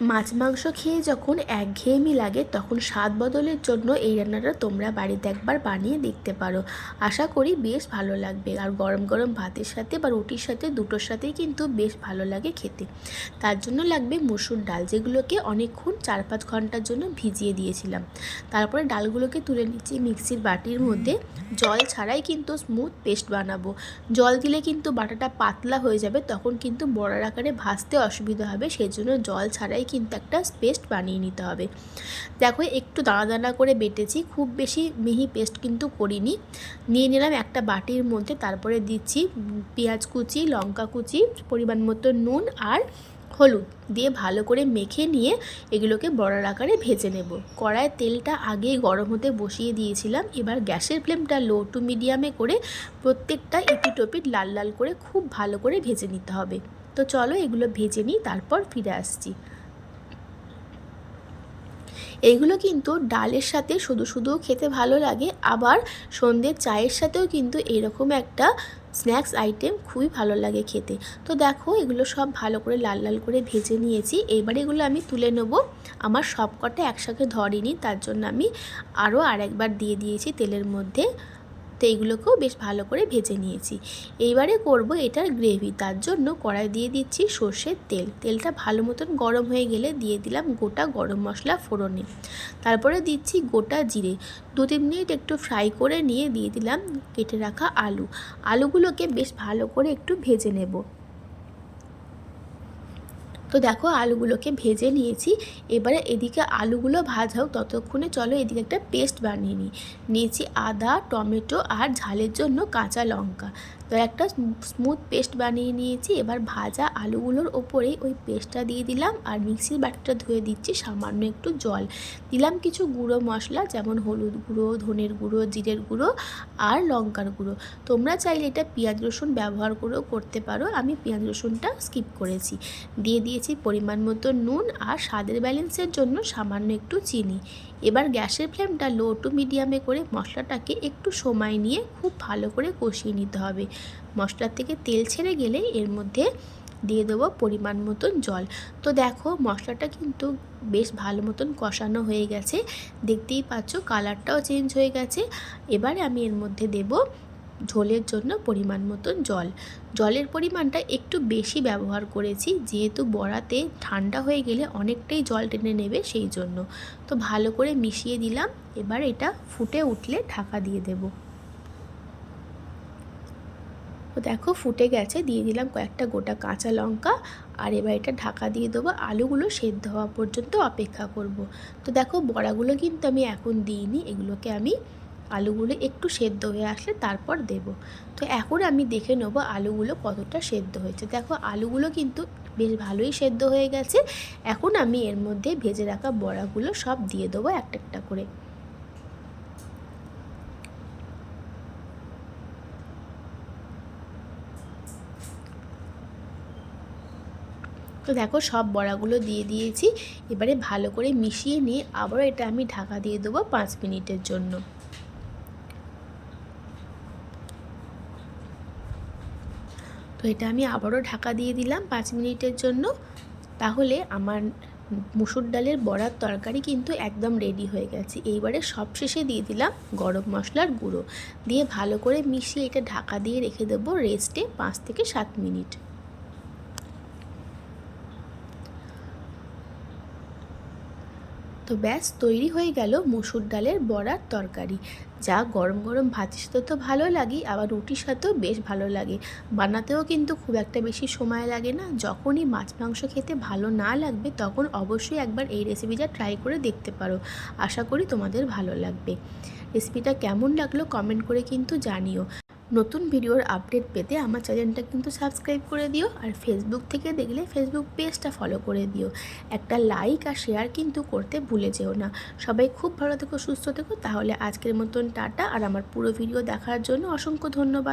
মাছ মাংস খেয়ে যখন একঘেয়েমি লাগে, তখন স্বাদ বদলের জন্য এই রান্নাটা তোমরা বাড়িতে একবার বানিয়ে দেখতে পারো। আশা করি বেশ ভালো লাগবে। আর গরম গরম ভাতের সাথে বা রুটির সাথে দুটোর সাথেই কিন্তু বেশ ভালো লাগে খেতে। তার জন্য লাগবে মসুর ডাল, যেগুলোকে অনেকক্ষণ চার পাঁচ ঘণ্টার জন্য ভিজিয়ে দিয়েছিলাম। তারপরে ডালগুলোকে তুলে নিচ্ছি মিক্সির বাটির মধ্যে। জল ছাড়াই কিন্তু স্মুথ পেস্ট বানাবো। জল দিলে কিন্তু বাটাটা পাতলা হয়ে যাবে, তখন কিন্তু বড়ার আকারে ভাজতে অসুবিধা হবে সেই জন্য জল ছাড়াই কিন্তু একটা পেস্ট বানিয়ে নিতে হবে। দেখো, একটু দানা দানা করে বেটেছি, খুব বেশি মিহি পেস্ট কিন্তু করিনি। নিয়ে নিলাম একটা বাটির মধ্যে, তারপরে দিচ্ছি পেঁয়াজ কুচি, লঙ্কা কুচি, পরিমাণ মতো নুন আর হলুদ দিয়ে ভালো করে মেখে নিয়ে এগুলোকে বড়ার আকারে ভেজে নেব। কড়ায় তেলটা আগেই গরম হতে বসিয়ে দিয়েছিলাম। এবার গ্যাসের ফ্লেমটা লো টু মিডিয়ামে করে প্রত্যেকটা এপিট ওপিট লাল লাল করে খুব ভালো করে ভেজে নিতে হবে। তো চলো এগুলো ভেজে নিই, তারপর ফিরে আসছি। এইগুলো কিন্তু ডালের সাথে শুধু শুধুও খেতে ভালো লাগে, আবার সন্ধ্যের চায়ের সাথেও কিন্তু এরকম একটা স্ন্যাক্স আইটেম খুবই ভালো লাগে খেতে। তো দেখো, এগুলো সব ভালো করে লাল লাল করে ভেজে নিয়েছি। এবার এগুলো আমি তুলে নেব। আমার সব কটা একসাথে ধরিনি, তার জন্য আমি আরও আরেকবার দিয়ে দিয়েছি তেলের মধ্যে। তো এইগুলোকেও বেশ ভালো করে ভেজে নিয়েছি। এইবারে করব এটার গ্রেভি। তার জন্য কড়াই দিয়ে দিচ্ছি সর্ষের তেল। তেলটা ভালো মতন গরম হয়ে গেলে দিয়ে দিলাম গোটা গরম মশলা ফোড়নে। তারপরে দিচ্ছি গোটা জিরে। দু তিন মিনিট একটু ফ্রাই করে নিয়ে দিয়ে দিলাম কেটে রাখা আলু। আলুগুলোকে বেশ ভালো করে একটু ভেজে নেব। তো দেখো আলুগুলোকে ভেজে নিয়েছি। এবারে এদিকে আলুগুলো ভাজা হোক, ততক্ষণে চলো এদিকে একটা পেস্ট বানিয়ে নিই। নিয়েছি আদা, টমেটো আর ঝালের জন্য কাঁচা লঙ্কা। তো একটা স্মুথ পেস্ট বানিয়ে নিয়েছি। এবার ভাজা আলুগুলোর ওপরেই ওই পেস্টটা দিয়ে দিলাম আর মিক্সির বাটিটা ধুয়ে দিচ্ছি সামান্য একটু জল। দিলাম কিছু গুঁড়ো মশলা, যেমন হলুদ গুঁড়ো, ধনের গুঁড়ো, জিরের গুঁড়ো আর লঙ্কার গুঁড়ো। তোমরা চাইলে এটা পেঁয়াজ রসুন ব্যবহার করেও করতে পারো। আমি পেঁয়াজ রসুনটা স্কিপ করেছি। দিয়ে দিয়েছি পরিমাণ মতো নুন আর স্বাদের ব্যালেন্সের জন্য সামান্য একটু চিনি। এবার গ্যাসের ফ্লেমটা লো টু মিডিয়ামে করে মশলাটাকে একটু সময় নিয়ে খুব ভালো করে কষিয়ে নিতে হবে। মশলার থেকে তেল ছেড়ে গেলে এর মধ্যে দিয়ে দেবো পরিমাণ মতন জল। তো দেখো মশলাটা কিন্তু বেশ ভালো মতন কষানো হয়ে গেছে। দেখতেই পাচ্ছ কালারটাও চেঞ্জ হয়ে গেছে। এবারে আমি এর মধ্যে দেব ঝোলের জন্য পরিমাণ মতন জল। জলের পরিমাণটা একটু বেশি ব্যবহার করেছি, যেহেতু বড়াতে ঠান্ডা হয়ে গেলে অনেকটাই জল টেনে নেবে সেই জন্য। তো ভালো করে মিশিয়ে দিলাম, এবার এটা ফুটে উঠলে ঢাকা দিয়ে দেবো। তো দেখো ফুটে গেছে, দিয়ে দিলাম কয়েকটা গোটা কাঁচা লঙ্কা, আর এবার এটা ঢাকা দিয়ে দেবো। আলুগুলো সেদ্ধ হওয়া পর্যন্ত অপেক্ষা করব। তো দেখো বড়াগুলো কিন্তু আমি এখন দিইনি, এগুলোকে আমি আলুগুলো একটু সেদ্ধ হয়ে আসলে তারপর দেব। তো এখন আমি দেখে নেব আলুগুলো কতটা সেদ্ধ হয়েছে। দেখো, আলুগুলো কিন্তু বেশ ভালোই সেদ্ধ হয়ে গেছে। এখন আমি এর মধ্যে ভেজে রাখা বড়াগুলো সব দিয়ে দেবো একটা একটা করে। তো দেখো, সব বড়াগুলো দিয়ে দিয়েছি। এবারে ভালো করে মিশিয়ে নিয়ে আবারও এটা আমি ঢাকা দিয়ে দেবো পাঁচ মিনিটের জন্য। তো এটা আমি আবারও ঢাকা দিয়ে দিলাম পাঁচ মিনিটের জন্য। তাহলে আমার মুসুর ডালের বড়ার তরকারি কিন্তু একদম রেডি হয়ে গেছে। এইবারে সব শেষে দিয়ে দিলাম গরম মশলার গুঁড়ো। দিয়ে ভালো করে মিশিয়ে এটা ঢাকা দিয়ে রেখে দেবো রেস্টে পাঁচ থেকে সাত মিনিট। তো ব্যাস তৈরি হয়ে গেল মসুর ডালের বড়ার তরকারি। যা গরম গরম ভাতের সাথে তো ভালো লাগে, আবার রুটির সাথেও বেশ ভালো লাগে। বানাতেও কিন্তু খুব একটা বেশি সময় লাগে না। যখনই মাছ মাংস খেতে ভালো না লাগবে, তখন অবশ্যই একবার এই রেসিপিটা ট্রাই করে দেখতে পারো। আশা করি তোমাদের ভালো লাগবে। রেসিপিটা কেমন লাগল কমেন্ট করে কিন্তু জানিও। নতুন ভিডিওর আপডেট পেতে আমার চ্যানেলটা কিন্তু সাবস্ক্রাইব করে দিও আর ফেসবুক থেকে দেখলে ফেসবুক পেজটা ফলো করে দিও। একটা লাইক আর শেয়ার কিন্তু করতে ভুলে যেও না। সবাই খুব ভালো থেকো, সুস্থ থেকো। তাহলে আজকের মতন টাটা। আর আমার পুরো ভিডিও দেখার জন্য অসংখ্য ধন্যবাদ।